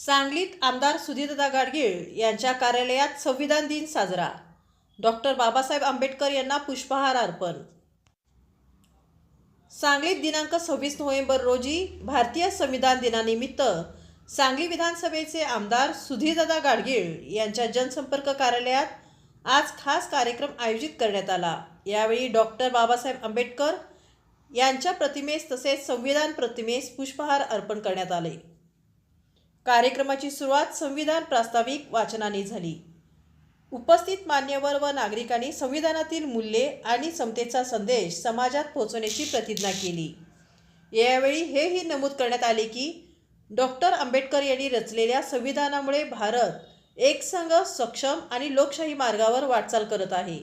सांगलीत आमदार सुधीरदा गाडगीळ यांच्या कार्यालयात संविधान दिन साजरा. डॉक्टर बाबासाहेब आंबेडकर यांना पुष्पहार अर्पण. सांगलीत दिनांक सव्वीस नोव्हेंबर रोजी भारतीय संविधान दिनानिमित्त सांगली विधानसभेचे आमदार सुधीरदादा गाडगीळ यांच्या जनसंपर्क कार्यालयात आज खास कार्यक्रम आयोजित करण्यात आला. यावेळी डॉक्टर बाबासाहेब आंबेडकर यांच्या प्रतिमेस तसेच संविधान प्रतिमेस पुष्पहार अर्पण करण्यात आले. कार्यक्रमाची सुरुवात संविधान प्रास्ताविक वाचनाने झाली. उपस्थित मान्यवर व नागरिकांनी संविधानातील मूल्ये आणि समतेचा संदेश समाजात पोहोचवण्याची प्रतिज्ञा केली. यावेळी हेही नमूद करण्यात आले की डॉक्टर आंबेडकर यांनी रचलेल्या संविधानामुळे भारत एकसंघ सक्षम आणि लोकशाही मार्गावर वाटचाल करत आहे.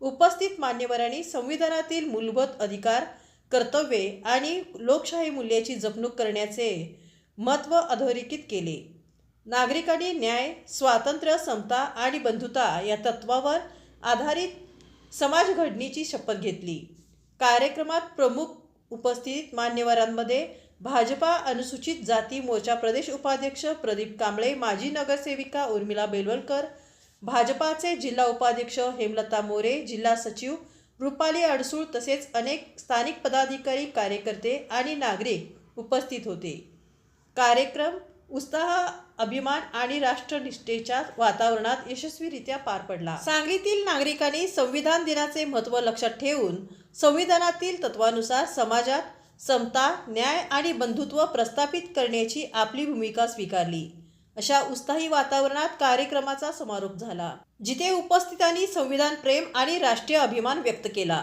उपस्थित मान्यवरांनी संविधानातील मूलभूत अधिकार कर्तव्ये आणि लोकशाही मूल्याची जपणूक करण्याचे महत्त्व अधोरेखित केले. नागरिकांनी न्याय स्वातंत्र्य समता आणि बंधुता या तत्वावर आधारित समाजघडणीची शपथ घेतली. कार्यक्रमात प्रमुख उपस्थित मान्यवरांमध्ये भाजपा अनुसूचित जाती मोर्चा प्रदेश उपाध्यक्ष प्रदीप कांबळे माजी नगरसेविका उर्मिला बेलवलकर भाजपाचे जिल्हा उपाध्यक्ष हेमलता मोरे जिल्हा सचिव रुपाली अडसूळ तसेच अनेक स्थानिक पदाधिकारी कार्यकर्ते आणि नागरिक उपस्थित होते. कार्यक्रम उत्साह अभिमान आणि राष्ट्रनिष्ठेच्या वातावरणात यशस्वीरित्या पार पडला. सांगलीतील नागरिकांनी संविधान दिनाचे महत्त्व लक्षात ठेवून संविधानातील तत्वानुसार समाजात समता न्याय आणि बंधुत्व प्रस्थापित करण्याची आपली भूमिका स्वीकारली. अशा उत्साही वातावरणात कार्यक्रमाचा समारोप झाला जिथे उपस्थितांनी संविधान प्रेम आणि राष्ट्रीय अभिमान व्यक्त केला.